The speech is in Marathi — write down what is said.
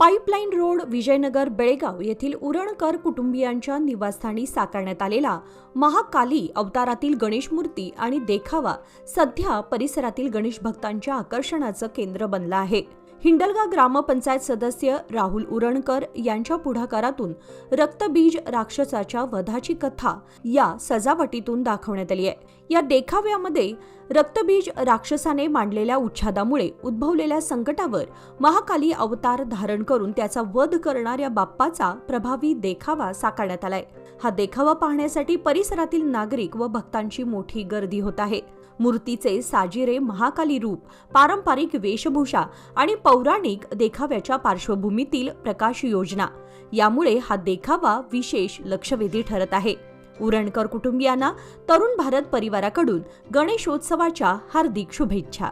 पाईपलाईन रोड विजयनगर बेळगाव येथील उरणकर कुटुंबियांच्या निवासस्थानी साकारण्यात आलेला महाकाली अवतारातील गणेश मूर्ती आणि देखावा सध्या परिसरातील गणेश भक्तांच्या आकर्षणाचं केंद्र बनला आहे. हिंडलगा ग्रामपंचायत सदस्य राहुल उरणकर यांच्या पुढाकारातून रक्तबीज राक्षसाच्या वधाची कथा या सजावटीतून दाखवण्यात आली आहे. या देखाव्यामध्ये रक्तबीज राक्षसाने मांडलेल्या उच्छादामुळे उद्भवलेल्या संकटावर महाकाली अवतार धारण करून त्याचा वध करणाऱ्या बाप्पाचा प्रभावी देखावा साकारण्यात आलाय. हा देखावा पाहण्यासाठी परिसरातील नागरिक व भक्तांची मोठी गर्दी होत आहे. मूर्तीचे साजिरे महाकाली रूप पारंपरिक वेशभूषा आणि पौराणिक देखाव्याच्या पार्श्वभूमीतील प्रकाश योजना. यामुळे हा देखावा विशेष लक्षवेधी ठरत आहे. उरणकर कुटुंबियांना तरुण भारत परिवाराकडून गणेशोत्सवाच्या हार्दिक शुभेच्छा.